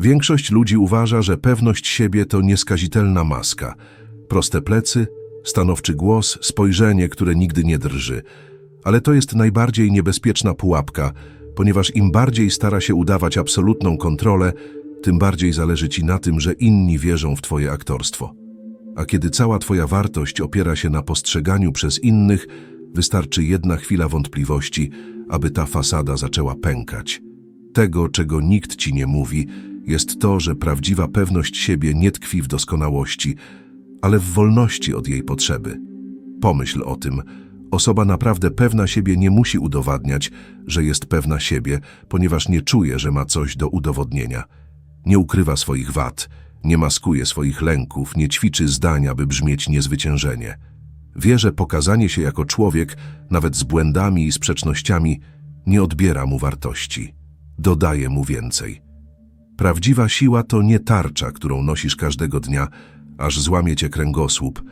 Większość ludzi uważa, że pewność siebie to nieskazitelna maska. Proste plecy, stanowczy głos, spojrzenie, które nigdy nie drży. Ale to jest najbardziej niebezpieczna pułapka, ponieważ im bardziej stara się udawać absolutną kontrolę, tym bardziej zależy ci na tym, że inni wierzą w twoje aktorstwo. A kiedy cała twoja wartość opiera się na postrzeganiu przez innych, wystarczy jedna chwila wątpliwości, aby ta fasada zaczęła pękać. Tego, czego nikt ci nie mówi, jest to, że prawdziwa pewność siebie nie tkwi w doskonałości, ale w wolności od jej potrzeby. Pomyśl o tym. Osoba naprawdę pewna siebie nie musi udowadniać, że jest pewna siebie, ponieważ nie czuje, że ma coś do udowodnienia. Nie ukrywa swoich wad, nie maskuje swoich lęków, nie ćwiczy zdania, by brzmieć niezwyciężenie. Wie, że pokazanie się jako człowiek, nawet z błędami i sprzecznościami, nie odbiera mu wartości. Dodaje mu więcej. Prawdziwa siła to nie tarcza, którą nosisz każdego dnia, aż złamie cię kręgosłup,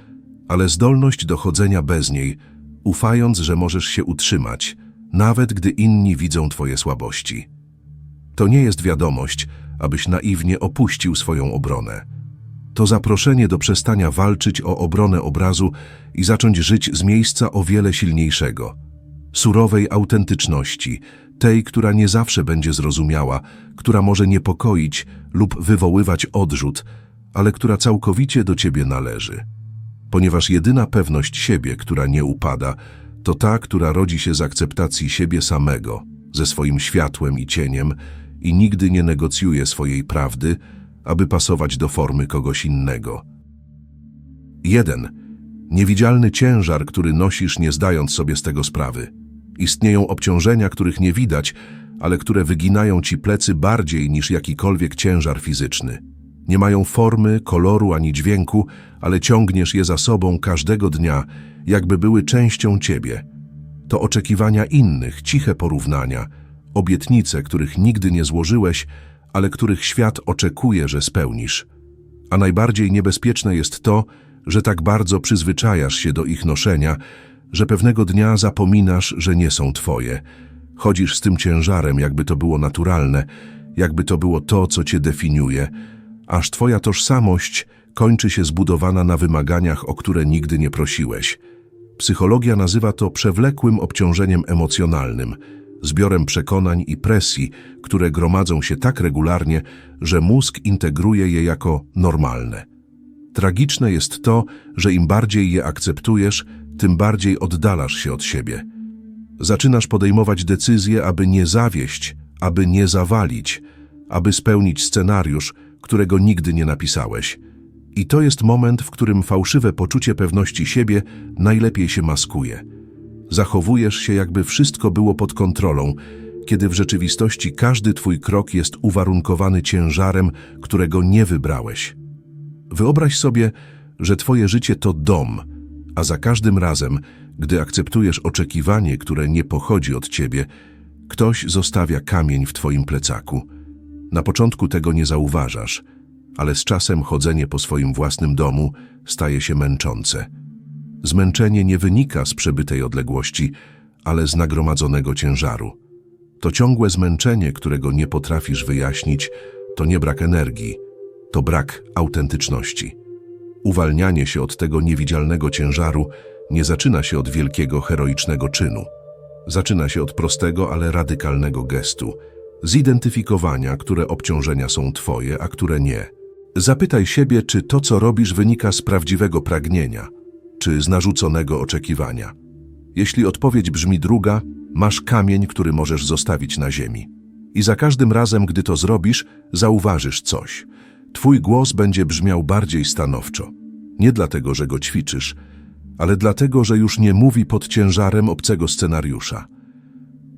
ale zdolność do chodzenia bez niej, ufając, że możesz się utrzymać, nawet gdy inni widzą twoje słabości. To nie jest wiadomość, abyś naiwnie opuścił swoją obronę. To zaproszenie do przestania walczyć o obronę obrazu i zacząć żyć z miejsca o wiele silniejszego. Surowej autentyczności, tej, która nie zawsze będzie zrozumiała, która może niepokoić lub wywoływać odrzut, ale która całkowicie do ciebie należy. Ponieważ jedyna pewność siebie, która nie upada, to ta, która rodzi się z akceptacji siebie samego, ze swoim światłem i cieniem i nigdy nie negocjuje swojej prawdy, aby pasować do formy kogoś innego. 1. Niewidzialny ciężar, który nosisz nie zdając sobie z tego sprawy. Istnieją obciążenia, których nie widać, ale które wyginają ci plecy bardziej niż jakikolwiek ciężar fizyczny. Nie mają formy, koloru ani dźwięku, ale ciągniesz je za sobą każdego dnia, jakby były częścią ciebie. To oczekiwania innych, ciche porównania, obietnice, których nigdy nie złożyłeś, ale których świat oczekuje, że spełnisz. A najbardziej niebezpieczne jest to, że tak bardzo przyzwyczajasz się do ich noszenia, że pewnego dnia zapominasz, że nie są twoje. Chodzisz z tym ciężarem, jakby to było naturalne, jakby to było to, co cię definiuje, aż twoja tożsamość kończy się zbudowana na wymaganiach, o które nigdy nie prosiłeś. Psychologia nazywa to przewlekłym obciążeniem emocjonalnym, zbiorem przekonań i presji, które gromadzą się tak regularnie, że mózg integruje je jako normalne. Tragiczne jest to, że im bardziej je akceptujesz, tym bardziej oddalasz się od siebie. Zaczynasz podejmować decyzje, aby nie zawieść, aby nie zawalić, aby spełnić scenariusz, którego nigdy nie napisałeś. I to jest moment, w którym fałszywe poczucie pewności siebie najlepiej się maskuje. Zachowujesz się, jakby wszystko było pod kontrolą, kiedy w rzeczywistości każdy twój krok jest uwarunkowany ciężarem, którego nie wybrałeś. Wyobraź sobie, że twoje życie to dom, a za każdym razem, gdy akceptujesz oczekiwanie, które nie pochodzi od ciebie, ktoś zostawia kamień w twoim plecaku. Na początku tego nie zauważasz, ale z czasem chodzenie po swoim własnym domu staje się męczące. Zmęczenie nie wynika z przebytej odległości, ale z nagromadzonego ciężaru. To ciągłe zmęczenie, którego nie potrafisz wyjaśnić, to nie brak energii, to brak autentyczności. Uwalnianie się od tego niewidzialnego ciężaru nie zaczyna się od wielkiego, heroicznego czynu. Zaczyna się od prostego, ale radykalnego gestu, zidentyfikowania, które obciążenia są twoje, a które nie. Zapytaj siebie, czy to, co robisz, wynika z prawdziwego pragnienia, czy z narzuconego oczekiwania. Jeśli odpowiedź brzmi druga, masz kamień, który możesz zostawić na ziemi. I za każdym razem, gdy to zrobisz, zauważysz coś. Twój głos będzie brzmiał bardziej stanowczo. Nie dlatego, że go ćwiczysz, ale dlatego, że już nie mówi pod ciężarem obcego scenariusza.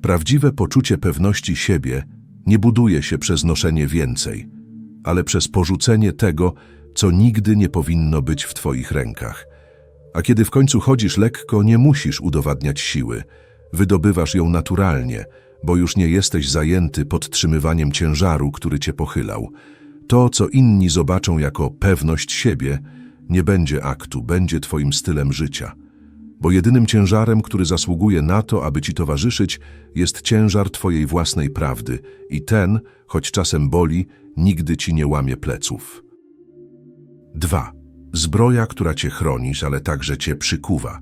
Prawdziwe poczucie pewności siebie nie buduje się przez noszenie więcej, ale przez porzucenie tego, co nigdy nie powinno być w Twoich rękach. A kiedy w końcu chodzisz lekko, nie musisz udowadniać siły. Wydobywasz ją naturalnie, bo już nie jesteś zajęty podtrzymywaniem ciężaru, który cię pochylał. To, co inni zobaczą jako pewność siebie, nie będzie aktu, będzie Twoim stylem życia. bo jedynym ciężarem, który zasługuje na to, aby ci towarzyszyć, jest ciężar twojej własnej prawdy i ten, choć czasem boli, nigdy ci nie łamie pleców. 2. Zbroja, która cię chronisz, ale także cię przykuwa.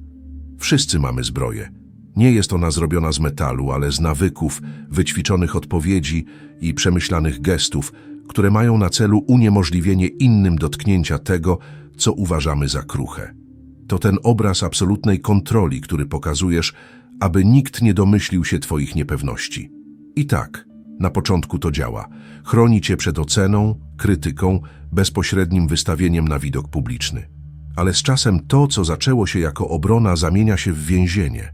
Wszyscy mamy zbroję. Nie jest ona zrobiona z metalu, ale z nawyków, wyćwiczonych odpowiedzi i przemyślanych gestów, które mają na celu uniemożliwienie innym dotknięcia tego, co uważamy za kruche. To ten obraz absolutnej kontroli, który pokazujesz, aby nikt nie domyślił się twoich niepewności. I tak, na początku to działa. Chroni cię przed oceną, krytyką, bezpośrednim wystawieniem na widok publiczny. Ale z czasem to, co zaczęło się jako obrona, zamienia się w więzienie.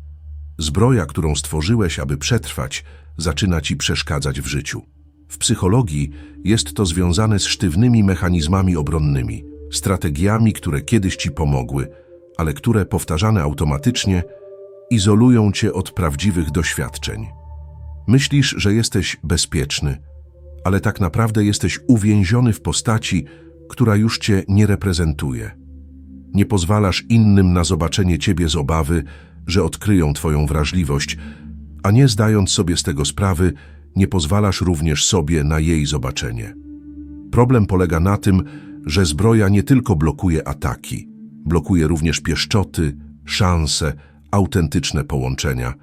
Zbroja, którą stworzyłeś, aby przetrwać, zaczyna ci przeszkadzać w życiu. W psychologii jest to związane z sztywnymi mechanizmami obronnymi, strategiami, które kiedyś ci pomogły, ale które powtarzane automatycznie izolują cię od prawdziwych doświadczeń. Myślisz, że jesteś bezpieczny, ale tak naprawdę jesteś uwięziony w postaci, która już cię nie reprezentuje. Nie pozwalasz innym na zobaczenie ciebie z obawy, że odkryją twoją wrażliwość, a nie zdając sobie z tego sprawy, nie pozwalasz również sobie na jej zobaczenie. Problem polega na tym, że zbroja nie tylko blokuje ataki, blokuje również pieszczoty, szanse, autentyczne połączenia.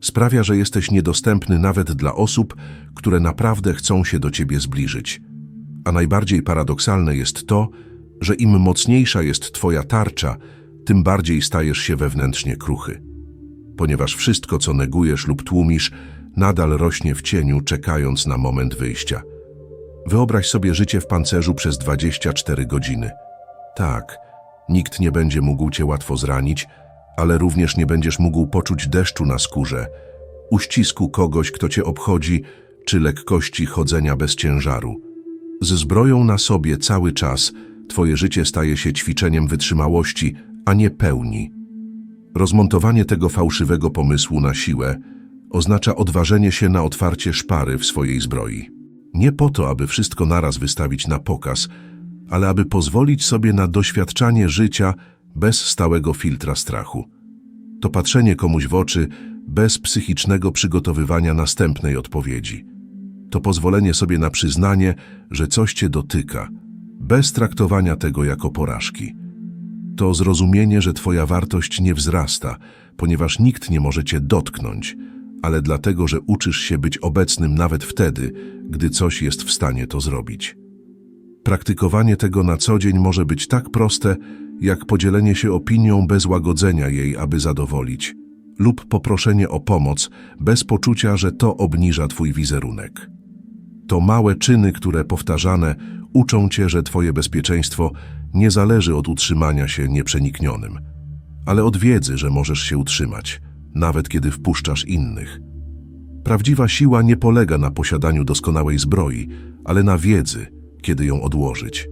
Sprawia, że jesteś niedostępny nawet dla osób, które naprawdę chcą się do ciebie zbliżyć. A najbardziej paradoksalne jest to, że im mocniejsza jest twoja tarcza, tym bardziej stajesz się wewnętrznie kruchy. Ponieważ wszystko, co negujesz lub tłumisz, nadal rośnie w cieniu, czekając na moment wyjścia. Wyobraź sobie życie w pancerzu przez 24 godziny. Tak, nikt nie będzie mógł cię łatwo zranić, ale również nie będziesz mógł poczuć deszczu na skórze, uścisku kogoś, kto cię obchodzi, czy lekkości chodzenia bez ciężaru. Ze zbroją na sobie cały czas twoje życie staje się ćwiczeniem wytrzymałości, a nie pełni. Rozmontowanie tego fałszywego pomysłu na siłę oznacza odważenie się na otwarcie szpary w swojej zbroi. Nie po to, aby wszystko naraz wystawić na pokaz, ale aby pozwolić sobie na doświadczanie życia bez stałego filtra strachu. To patrzenie komuś w oczy bez psychicznego przygotowywania następnej odpowiedzi. To pozwolenie sobie na przyznanie, że coś cię dotyka, bez traktowania tego jako porażki. To zrozumienie, że twoja wartość nie wzrasta, ponieważ nikt nie może cię dotknąć, ale dlatego, że uczysz się być obecnym nawet wtedy, gdy coś jest w stanie to zrobić. Praktykowanie tego na co dzień może być tak proste, jak podzielenie się opinią bez łagodzenia jej, aby zadowolić, lub poproszenie o pomoc bez poczucia, że to obniża twój wizerunek. To małe czyny, które powtarzane uczą cię, że twoje bezpieczeństwo nie zależy od utrzymania się nieprzeniknionym, ale od wiedzy, że możesz się utrzymać, nawet kiedy wpuszczasz innych. Prawdziwa siła nie polega na posiadaniu doskonałej zbroi, ale na wiedzy, kiedy ją odłożyć.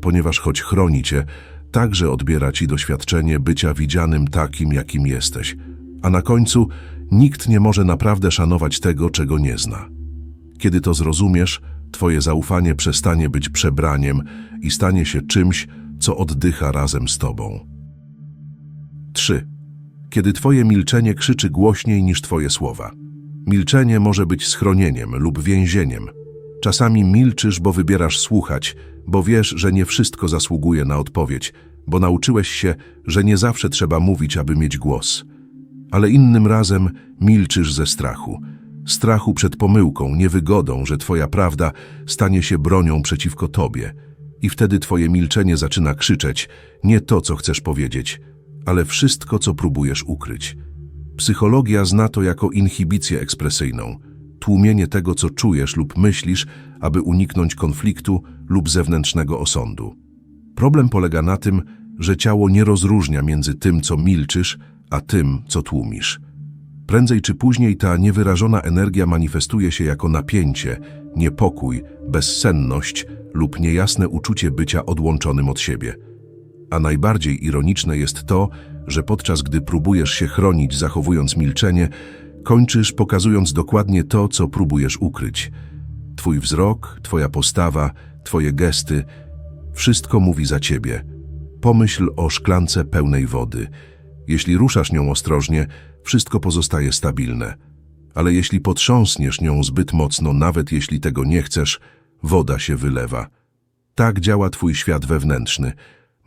Ponieważ choć chroni cię, także odbiera ci doświadczenie bycia widzianym takim, jakim jesteś, a na końcu nikt nie może naprawdę szanować tego, czego nie zna. Kiedy to zrozumiesz, twoje zaufanie przestanie być przebraniem i stanie się czymś, co oddycha razem z tobą. 3. Kiedy twoje milczenie krzyczy głośniej niż twoje słowa. Milczenie może być schronieniem lub więzieniem. Czasami milczysz, bo wybierasz słuchać, bo wiesz, że nie wszystko zasługuje na odpowiedź, bo nauczyłeś się, że nie zawsze trzeba mówić, aby mieć głos. Ale innym razem milczysz ze strachu. Strachu przed pomyłką, niewygodą, że twoja prawda stanie się bronią przeciwko tobie. I wtedy twoje milczenie zaczyna krzyczeć nie to, co chcesz powiedzieć, ale wszystko, co próbujesz ukryć. Psychologia zna to jako inhibicję ekspresyjną, tłumienie tego, co czujesz lub myślisz, aby uniknąć konfliktu lub zewnętrznego osądu. Problem polega na tym, że ciało nie rozróżnia między tym, co milczysz, a tym, co tłumisz. Prędzej czy później ta niewyrażona energia manifestuje się jako napięcie, niepokój, bezsenność lub niejasne uczucie bycia odłączonym od siebie. A najbardziej ironiczne jest to, że podczas gdy próbujesz się chronić, zachowując milczenie, kończysz pokazując dokładnie to, co próbujesz ukryć. Twój wzrok, twoja postawa, twoje gesty, wszystko mówi za ciebie. Pomyśl o szklance pełnej wody. Jeśli ruszasz nią ostrożnie, wszystko pozostaje stabilne. Ale jeśli potrząsniesz nią zbyt mocno, nawet jeśli tego nie chcesz, woda się wylewa. Tak działa twój świat wewnętrzny.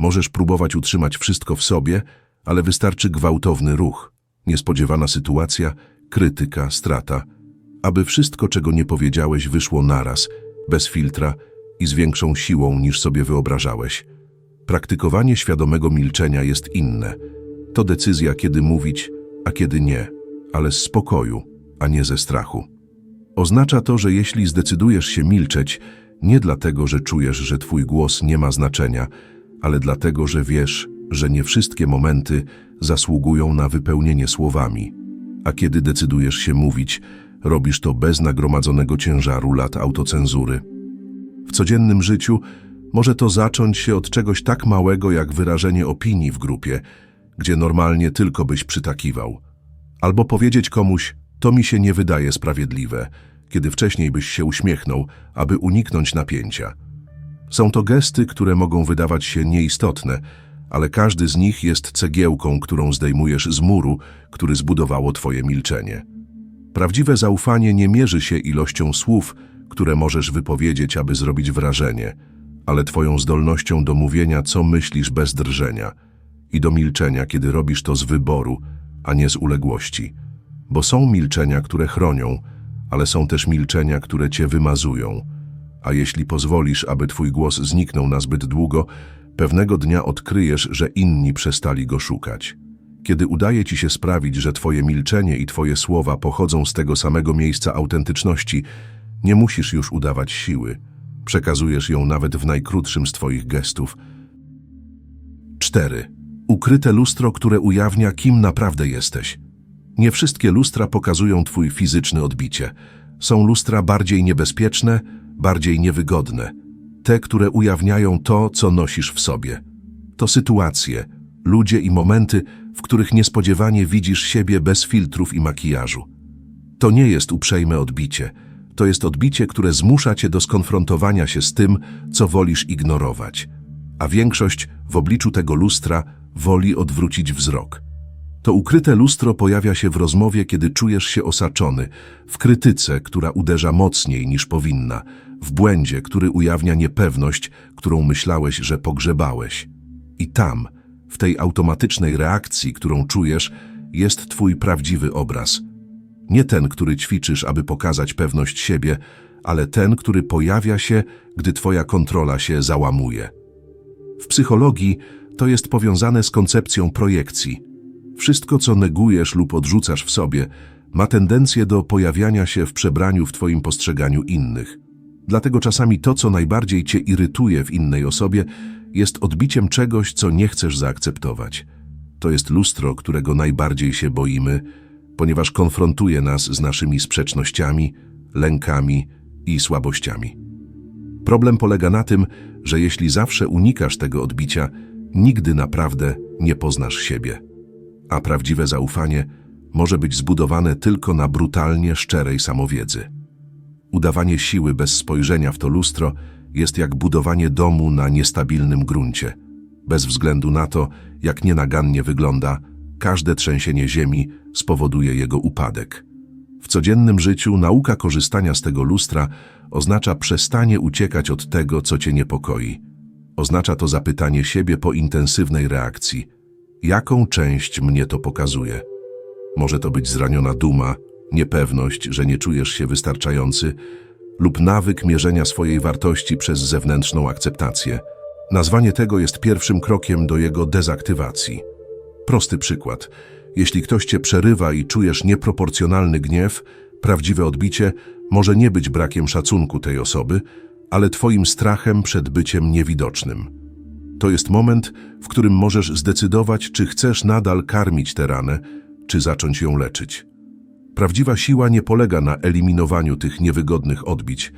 Możesz próbować utrzymać wszystko w sobie, ale wystarczy gwałtowny ruch, niespodziewana sytuacja, krytyka, strata, aby wszystko, czego nie powiedziałeś, wyszło naraz, bez filtra i z większą siłą niż sobie wyobrażałeś. Praktykowanie świadomego milczenia jest inne. To decyzja, kiedy mówić, a kiedy nie, ale z spokoju, a nie ze strachu. Oznacza to, że jeśli zdecydujesz się milczeć, nie dlatego, że czujesz, że twój głos nie ma znaczenia, ale dlatego, że wiesz, że nie wszystkie momenty zasługują na wypełnienie słowami. A kiedy decydujesz się mówić, robisz to bez nagromadzonego ciężaru lat autocenzury. W codziennym życiu może to zacząć się od czegoś tak małego jak wyrażenie opinii w grupie, gdzie normalnie tylko byś przytakiwał. Albo powiedzieć komuś, to mi się nie wydaje sprawiedliwe, kiedy wcześniej byś się uśmiechnął, aby uniknąć napięcia. Są to gesty, które mogą wydawać się nieistotne, ale każdy z nich jest cegiełką, którą zdejmujesz z muru, który zbudowało twoje milczenie. Prawdziwe zaufanie nie mierzy się ilością słów, które możesz wypowiedzieć, aby zrobić wrażenie, ale twoją zdolnością do mówienia, co myślisz bez drżenia i do milczenia, kiedy robisz to z wyboru, a nie z uległości. Bo są milczenia, które chronią, ale są też milczenia, które cię wymazują. A jeśli pozwolisz, aby twój głos zniknął na zbyt długo, pewnego dnia odkryjesz, że inni przestali go szukać. Kiedy udaje ci się sprawić, że twoje milczenie i twoje słowa pochodzą z tego samego miejsca autentyczności, nie musisz już udawać siły. Przekazujesz ją nawet w najkrótszym z twoich gestów. 4. Ukryte lustro, które ujawnia, kim naprawdę jesteś. Nie wszystkie lustra pokazują twój fizyczny odbicie. Są lustra bardziej niebezpieczne, bardziej niewygodne. Te, które ujawniają to, co nosisz w sobie. To sytuacje, ludzie i momenty, w których niespodziewanie widzisz siebie bez filtrów i makijażu. To nie jest uprzejme odbicie. To jest odbicie, które zmusza cię do skonfrontowania się z tym, co wolisz ignorować. A większość w obliczu tego lustra woli odwrócić wzrok. To ukryte lustro pojawia się w rozmowie, kiedy czujesz się osaczony, w krytyce, która uderza mocniej niż powinna, w błędzie, który ujawnia niepewność, którą myślałeś, że pogrzebałeś. I tam, w tej automatycznej reakcji, którą czujesz, jest twój prawdziwy obraz. Nie ten, który ćwiczysz, aby pokazać pewność siebie, ale ten, który pojawia się, gdy twoja kontrola się załamuje. W psychologii to jest powiązane z koncepcją projekcji. Wszystko, co negujesz lub odrzucasz w sobie, ma tendencję do pojawiania się w przebraniu w twoim postrzeganiu innych. Dlatego czasami to, co najbardziej cię irytuje w innej osobie, jest odbiciem czegoś, co nie chcesz zaakceptować. To jest lustro, którego najbardziej się boimy, ponieważ konfrontuje nas z naszymi sprzecznościami, lękami i słabościami. Problem polega na tym, że jeśli zawsze unikasz tego odbicia, nigdy naprawdę nie poznasz siebie. A prawdziwe zaufanie może być zbudowane tylko na brutalnie szczerej samowiedzy. Udawanie siły bez spojrzenia w to lustro jest jak budowanie domu na niestabilnym gruncie. Bez względu na to, jak nienagannie wygląda, każde trzęsienie ziemi spowoduje jego upadek. W codziennym życiu nauka korzystania z tego lustra oznacza przestanie uciekać od tego, co cię niepokoi. Oznacza to zapytanie siebie po intensywnej reakcji. Jaką część mnie to pokazuje? Może to być zraniona duma, niepewność, że nie czujesz się wystarczający, lub nawyk mierzenia swojej wartości przez zewnętrzną akceptację. Nazwanie tego jest pierwszym krokiem do jego dezaktywacji. Prosty przykład. Jeśli ktoś cię przerywa i czujesz nieproporcjonalny gniew, prawdziwe odbicie może nie być brakiem szacunku tej osoby, ale twoim strachem przed byciem niewidocznym. To jest moment, w którym możesz zdecydować, czy chcesz nadal karmić tę ranę, czy zacząć ją leczyć. Prawdziwa siła nie polega na eliminowaniu tych niewygodnych odbić,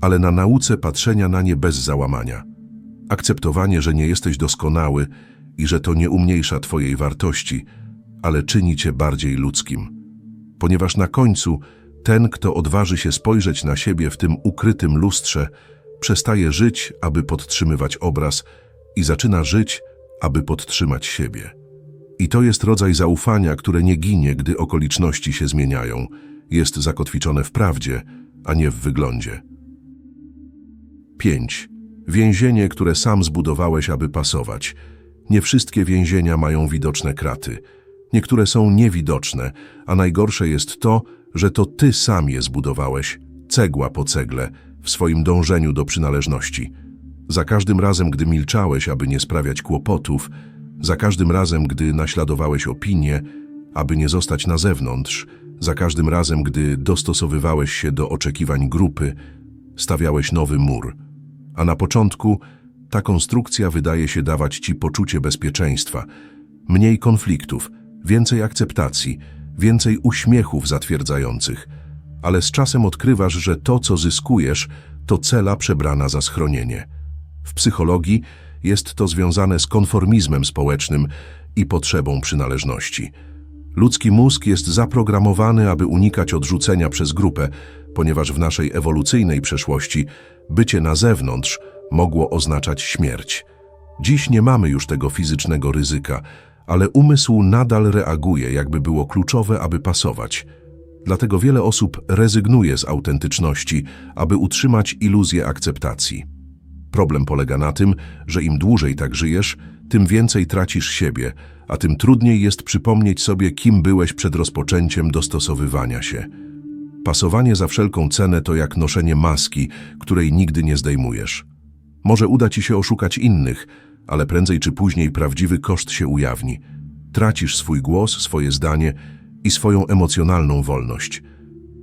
ale na nauce patrzenia na nie bez załamania. Akceptowanie, że nie jesteś doskonały i że to nie umniejsza twojej wartości, ale czyni cię bardziej ludzkim. Ponieważ na końcu ten, kto odważy się spojrzeć na siebie w tym ukrytym lustrze, przestaje żyć, aby podtrzymywać obraz i zaczyna żyć, aby podtrzymać siebie. I to jest rodzaj zaufania, które nie ginie, gdy okoliczności się zmieniają. Jest zakotwiczone w prawdzie, a nie w wyglądzie. 5. Więzienie, które sam zbudowałeś, aby pasować. Nie wszystkie więzienia mają widoczne kraty. Niektóre są niewidoczne, a najgorsze jest to, że to ty sam je zbudowałeś, cegła po cegle, w swoim dążeniu do przynależności. Za każdym razem, gdy milczałeś, aby nie sprawiać kłopotów, za każdym razem, gdy naśladowałeś opinię, aby nie zostać na zewnątrz, za każdym razem, gdy dostosowywałeś się do oczekiwań grupy, stawiałeś nowy mur. A na początku ta konstrukcja wydaje się dawać ci poczucie bezpieczeństwa, mniej konfliktów, więcej akceptacji, więcej uśmiechów zatwierdzających. Ale z czasem odkrywasz, że to, co zyskujesz, to cela przebrana za schronienie. W psychologii jest to związane z konformizmem społecznym i potrzebą przynależności. Ludzki mózg jest zaprogramowany, aby unikać odrzucenia przez grupę, ponieważ w naszej ewolucyjnej przeszłości bycie na zewnątrz mogło oznaczać śmierć. Dziś nie mamy już tego fizycznego ryzyka, ale umysł nadal reaguje, jakby było kluczowe, aby pasować. Dlatego wiele osób rezygnuje z autentyczności, aby utrzymać iluzję akceptacji. Problem polega na tym, że im dłużej tak żyjesz, tym więcej tracisz siebie, a tym trudniej jest przypomnieć sobie, kim byłeś przed rozpoczęciem dostosowywania się. Pasowanie za wszelką cenę to jak noszenie maski, której nigdy nie zdejmujesz. Może uda ci się oszukać innych, ale prędzej czy później prawdziwy koszt się ujawni. Tracisz swój głos, swoje zdanie i swoją emocjonalną wolność.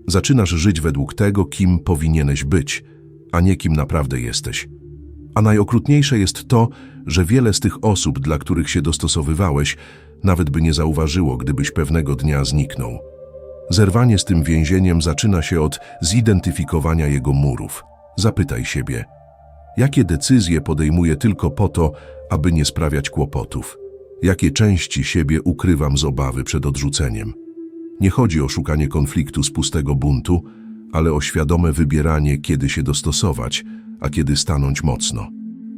Zaczynasz żyć według tego, kim powinieneś być, a nie kim naprawdę jesteś. A najokrutniejsze jest to, że wiele z tych osób, dla których się dostosowywałeś, nawet by nie zauważyło, gdybyś pewnego dnia zniknął. Zerwanie z tym więzieniem zaczyna się od zidentyfikowania jego murów. Zapytaj siebie, jakie decyzje podejmuję tylko po to, aby nie sprawiać kłopotów? Jakie części siebie ukrywam z obawy przed odrzuceniem? Nie chodzi o szukanie konfliktu z pustego buntu, ale o świadome wybieranie, kiedy się dostosować, a kiedy stanąć mocno.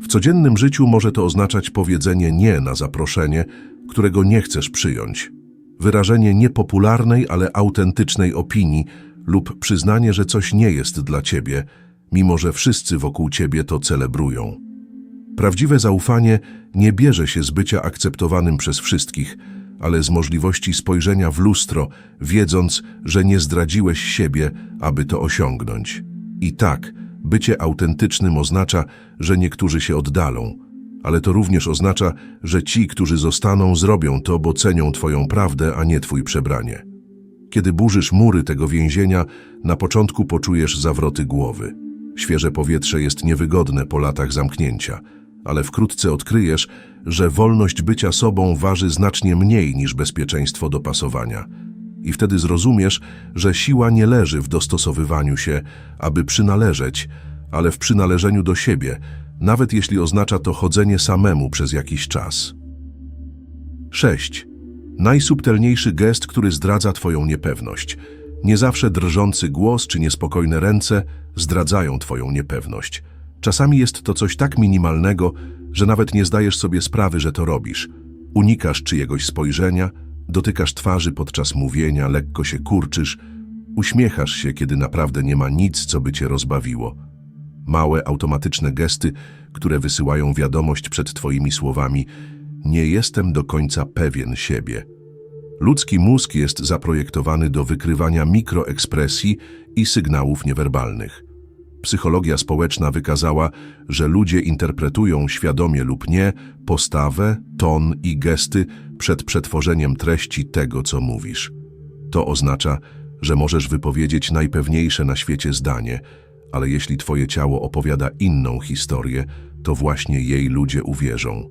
W codziennym życiu może to oznaczać powiedzenie nie na zaproszenie, którego nie chcesz przyjąć, wyrażenie niepopularnej, ale autentycznej opinii lub przyznanie, że coś nie jest dla ciebie, mimo że wszyscy wokół ciebie to celebrują. Prawdziwe zaufanie nie bierze się z bycia akceptowanym przez wszystkich, ale z możliwości spojrzenia w lustro, wiedząc, że nie zdradziłeś siebie, aby to osiągnąć. I tak, bycie autentycznym oznacza, że niektórzy się oddalą, ale to również oznacza, że ci, którzy zostaną, zrobią to, bo cenią Twoją prawdę, a nie Twój przebranie. Kiedy burzysz mury tego więzienia, na początku poczujesz zawroty głowy. Świeże powietrze jest niewygodne po latach zamknięcia, ale wkrótce odkryjesz, że wolność bycia sobą waży znacznie mniej niż bezpieczeństwo dopasowania. I wtedy zrozumiesz, że siła nie leży w dostosowywaniu się, aby przynależeć, ale w przynależeniu do siebie, nawet jeśli oznacza to chodzenie samemu przez jakiś czas. 6. Najsubtelniejszy gest, który zdradza Twoją niepewność. Nie zawsze drżący głos czy niespokojne ręce zdradzają Twoją niepewność. Czasami jest to coś tak minimalnego, że nawet nie zdajesz sobie sprawy, że to robisz. Unikasz czyjegoś spojrzenia, dotykasz twarzy podczas mówienia, lekko się kurczysz, uśmiechasz się, kiedy naprawdę nie ma nic, co by cię rozbawiło. Małe, automatyczne gesty, które wysyłają wiadomość przed Twoimi słowami nie jestem do końca pewien siebie. Ludzki mózg jest zaprojektowany do wykrywania mikroekspresji i sygnałów niewerbalnych. Psychologia społeczna wykazała, że ludzie interpretują świadomie lub nie postawę, ton i gesty przed przetworzeniem treści tego, co mówisz. To oznacza, że możesz wypowiedzieć najpewniejsze na świecie zdanie, ale jeśli twoje ciało opowiada inną historię, to właśnie jej ludzie uwierzą.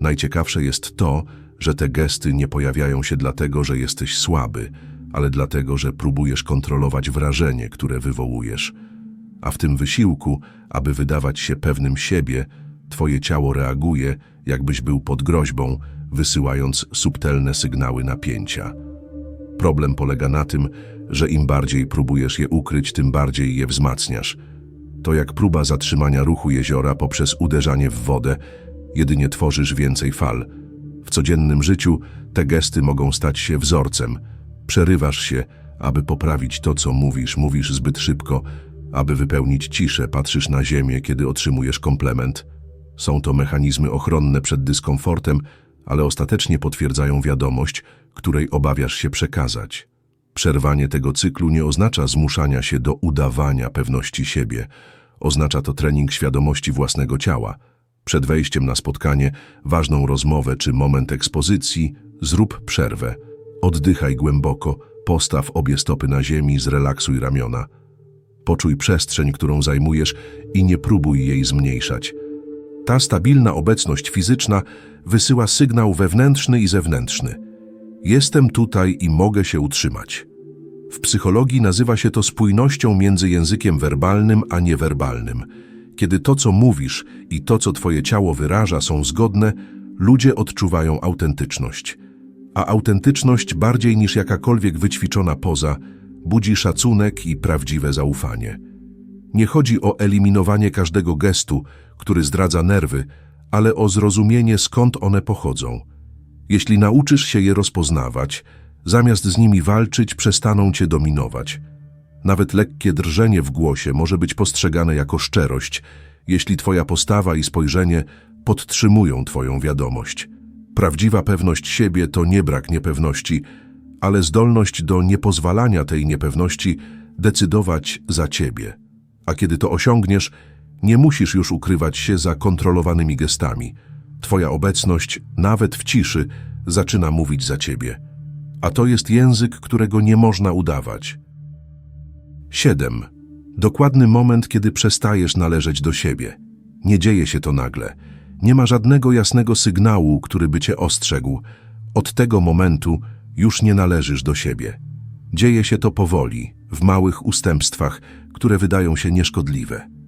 Najciekawsze jest to, że te gesty nie pojawiają się dlatego, że jesteś słaby, ale dlatego, że próbujesz kontrolować wrażenie, które wywołujesz. A w tym wysiłku, aby wydawać się pewnym siebie, twoje ciało reaguje, jakbyś był pod groźbą, wysyłając subtelne sygnały napięcia. Problem polega na tym, że im bardziej próbujesz je ukryć, tym bardziej je wzmacniasz. To jak próba zatrzymania ruchu jeziora poprzez uderzanie w wodę, jedynie tworzysz więcej fal. W codziennym życiu te gesty mogą stać się wzorcem. Przerywasz się, aby poprawić to, co mówisz, mówisz zbyt szybko, aby wypełnić ciszę, patrzysz na ziemię, kiedy otrzymujesz komplement. Są to mechanizmy ochronne przed dyskomfortem, ale ostatecznie potwierdzają wiadomość, której obawiasz się przekazać. Przerwanie tego cyklu nie oznacza zmuszania się do udawania pewności siebie. Oznacza to trening świadomości własnego ciała. Przed wejściem na spotkanie, ważną rozmowę czy moment ekspozycji, zrób przerwę. Oddychaj głęboko, postaw obie stopy na ziemi, zrelaksuj ramiona. Poczuj przestrzeń, którą zajmujesz i nie próbuj jej zmniejszać. Ta stabilna obecność fizyczna wysyła sygnał wewnętrzny i zewnętrzny. Jestem tutaj i mogę się utrzymać. W psychologii nazywa się to spójnością między językiem werbalnym a niewerbalnym. Kiedy to, co mówisz i to, co twoje ciało wyraża, są zgodne, ludzie odczuwają autentyczność. A autentyczność, bardziej niż jakakolwiek wyćwiczona poza, budzi szacunek i prawdziwe zaufanie. Nie chodzi o eliminowanie każdego gestu, który zdradza nerwy, ale o zrozumienie, skąd one pochodzą. Jeśli nauczysz się je rozpoznawać, zamiast z nimi walczyć, przestaną cię dominować. Nawet lekkie drżenie w głosie może być postrzegane jako szczerość, jeśli twoja postawa i spojrzenie podtrzymują twoją wiadomość. Prawdziwa pewność siebie to nie brak niepewności, ale zdolność do niepozwalania tej niepewności decydować za ciebie. A kiedy to osiągniesz, nie musisz już ukrywać się za kontrolowanymi gestami. Twoja obecność, nawet w ciszy, zaczyna mówić za ciebie. A to jest język, którego nie można udawać. 7. Dokładny moment, kiedy przestajesz należeć do siebie. Nie dzieje się to nagle. Nie ma żadnego jasnego sygnału, który by cię ostrzegł. Od tego momentu już nie należysz do siebie. Dzieje się to powoli, w małych ustępstwach, które wydają się nieszkodliwe.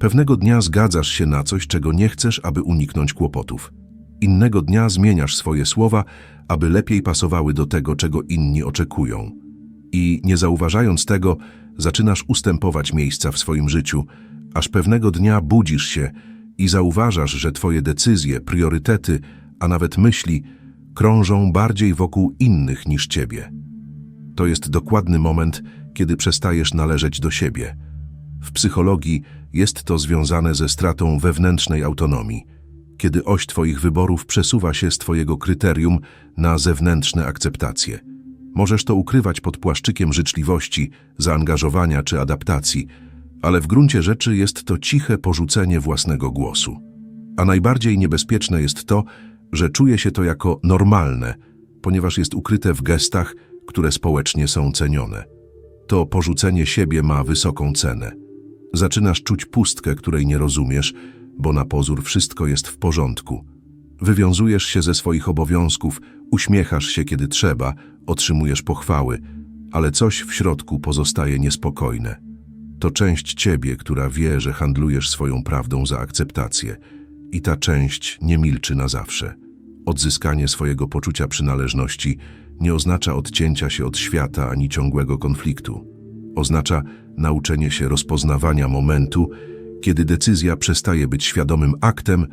Pewnego dnia zgadzasz się na coś, czego nie chcesz, aby uniknąć kłopotów. Innego dnia zmieniasz swoje słowa, aby lepiej pasowały do tego, czego inni oczekują. I nie zauważając tego, zaczynasz ustępować miejsca w swoim życiu, aż pewnego dnia budzisz się i zauważasz, że twoje decyzje, priorytety, a nawet myśli krążą bardziej wokół innych niż ciebie. To jest dokładny moment, kiedy przestajesz należeć do siebie. W psychologii jest to związane ze stratą wewnętrznej autonomii, kiedy oś Twoich wyborów przesuwa się z Twojego kryterium na zewnętrzne akceptacje. Możesz to ukrywać pod płaszczykiem życzliwości, zaangażowania czy adaptacji, ale w gruncie rzeczy jest to ciche porzucenie własnego głosu. A najbardziej niebezpieczne jest to, że czuje się to jako normalne, ponieważ jest ukryte w gestach, które społecznie są cenione. To porzucenie siebie ma wysoką cenę. Zaczynasz czuć pustkę, której nie rozumiesz, bo na pozór wszystko jest w porządku. Wywiązujesz się ze swoich obowiązków, uśmiechasz się kiedy trzeba, otrzymujesz pochwały, ale coś w środku pozostaje niespokojne. To część ciebie, która wie, że handlujesz swoją prawdą za akceptację i ta część nie milczy na zawsze. Odzyskanie swojego poczucia przynależności nie oznacza odcięcia się od świata ani ciągłego konfliktu. Oznacza nauczenie się rozpoznawania momentu, kiedy decyzja przestaje być świadomym aktem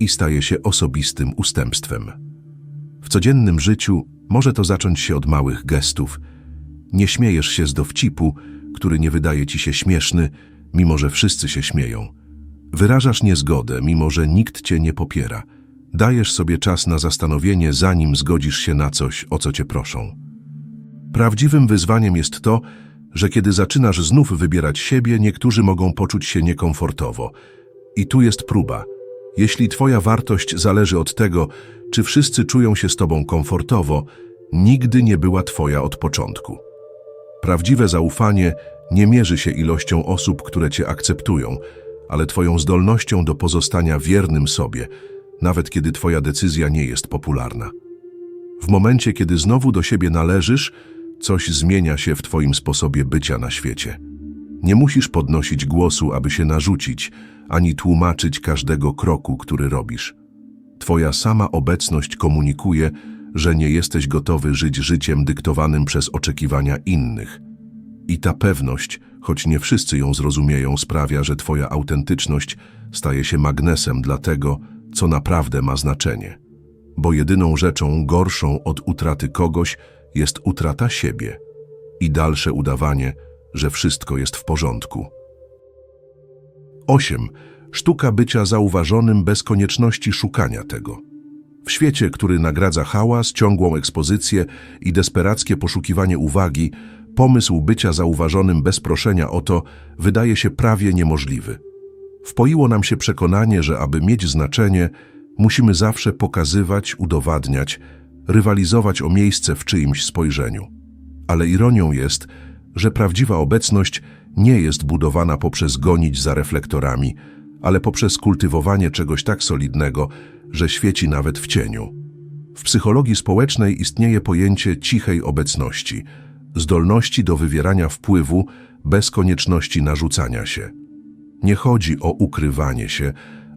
i staje się osobistym ustępstwem. W codziennym życiu może to zacząć się od małych gestów. Nie śmiejesz się z dowcipu, który nie wydaje ci się śmieszny, mimo że wszyscy się śmieją. Wyrażasz niezgodę, mimo że nikt cię nie popiera. Dajesz sobie czas na zastanowienie, zanim zgodzisz się na coś, o co cię proszą. Prawdziwym wyzwaniem jest to, że kiedy zaczynasz znów wybierać siebie, niektórzy mogą poczuć się niekomfortowo. I tu jest próba. Jeśli twoja wartość zależy od tego, czy wszyscy czują się z tobą komfortowo, nigdy nie była twoja od początku. Prawdziwe zaufanie nie mierzy się ilością osób, które cię akceptują, ale twoją zdolnością do pozostania wiernym sobie, nawet kiedy twoja decyzja nie jest popularna. W momencie, kiedy znowu do siebie należysz, coś zmienia się w twoim sposobie bycia na świecie. Nie musisz podnosić głosu, aby się narzucić, ani tłumaczyć każdego kroku, który robisz. Twoja sama obecność komunikuje, że nie jesteś gotowy żyć życiem dyktowanym przez oczekiwania innych. I ta pewność, choć nie wszyscy ją zrozumieją, sprawia, że Twoja autentyczność staje się magnesem dla tego, co naprawdę ma znaczenie. bo jedyną rzeczą gorszą od utraty kogoś jest utrata siebie i dalsze udawanie, że wszystko jest w porządku. 8. Sztuka bycia zauważonym bez konieczności szukania tego. W świecie, który nagradza hałas, ciągłą ekspozycję i desperackie poszukiwanie uwagi, pomysł bycia zauważonym bez proszenia o to wydaje się prawie niemożliwy. Wpoiło nam się przekonanie, że aby mieć znaczenie, musimy zawsze pokazywać, udowadniać, rywalizować o miejsce w czyimś spojrzeniu. Ale ironią jest, że prawdziwa obecność nie jest budowana poprzez gonić za reflektorami, ale poprzez kultywowanie czegoś tak solidnego, że świeci nawet w cieniu. W psychologii społecznej istnieje pojęcie cichej obecności, zdolności do wywierania wpływu bez konieczności narzucania się. Nie chodzi o ukrywanie się,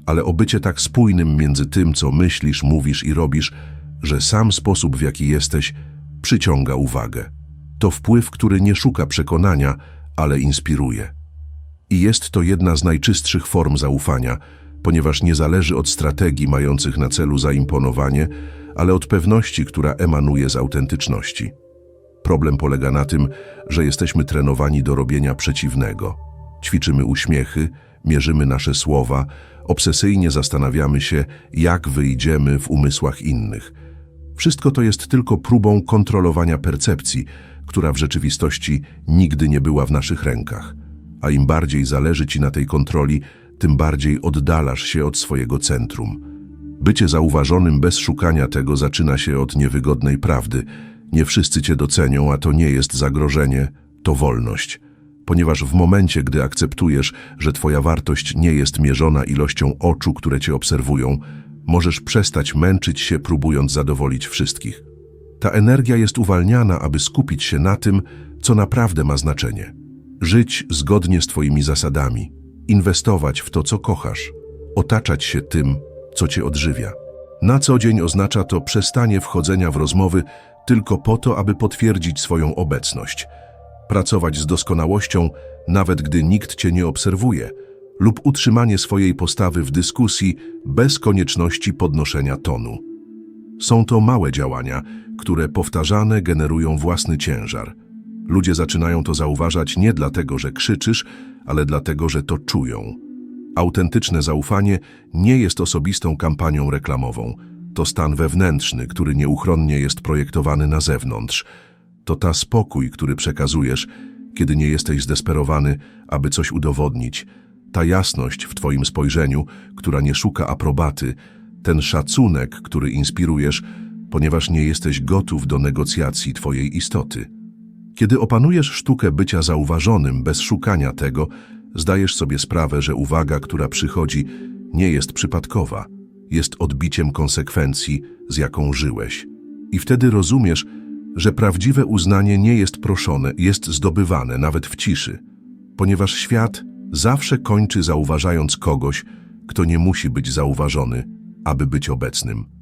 ale o bycie tak spójnym między tym, co myślisz, mówisz i robisz, że sam sposób, w jaki jesteś, przyciąga uwagę. To wpływ, który nie szuka przekonania, ale inspiruje. I jest to jedna z najczystszych form zaufania, ponieważ nie zależy od strategii mających na celu zaimponowanie, ale od pewności, która emanuje z autentyczności. Problem polega na tym, że jesteśmy trenowani do robienia przeciwnego. Ćwiczymy uśmiechy, mierzymy nasze słowa, obsesyjnie zastanawiamy się, jak wyjdziemy w umysłach innych. Wszystko to jest tylko próbą kontrolowania percepcji, która w rzeczywistości nigdy nie była w naszych rękach. A im bardziej zależy ci na tej kontroli, tym bardziej oddalasz się od swojego centrum. Bycie zauważonym bez szukania tego zaczyna się od niewygodnej prawdy. Nie wszyscy cię docenią, a to nie jest zagrożenie, to wolność. Ponieważ w momencie, gdy akceptujesz, że twoja wartość nie jest mierzona ilością oczu, które cię obserwują, możesz przestać męczyć się, próbując zadowolić wszystkich. Ta energia jest uwalniana, aby skupić się na tym, co naprawdę ma znaczenie. Żyć zgodnie z Twoimi zasadami, inwestować w to, co kochasz, otaczać się tym, co Cię odżywia. Na co dzień oznacza to przestanie wchodzenia w rozmowy tylko po to, aby potwierdzić swoją obecność. Pracować z doskonałością, nawet gdy nikt Cię nie obserwuje, lub utrzymanie swojej postawy w dyskusji bez konieczności podnoszenia tonu. Są to małe działania, które powtarzane generują własny ciężar. Ludzie zaczynają to zauważać nie dlatego, że krzyczysz, ale dlatego, że to czują. Autentyczne zaufanie nie jest osobistą kampanią reklamową. To stan wewnętrzny, który nieuchronnie jest projektowany na zewnątrz. To ta spokój, który przekazujesz, kiedy nie jesteś zdesperowany, aby coś udowodnić. Ta jasność w Twoim spojrzeniu, która nie szuka aprobaty, ten szacunek, który inspirujesz, ponieważ nie jesteś gotów do negocjacji Twojej istoty. Kiedy opanujesz sztukę bycia zauważonym bez szukania tego, zdajesz sobie sprawę, że uwaga, która przychodzi, nie jest przypadkowa, jest odbiciem konsekwencji, z jaką żyłeś. I wtedy rozumiesz, że prawdziwe uznanie nie jest proszone, jest zdobywane nawet w ciszy, ponieważ świat zawsze kończy zauważając kogoś, kto nie musi być zauważony, aby być obecnym.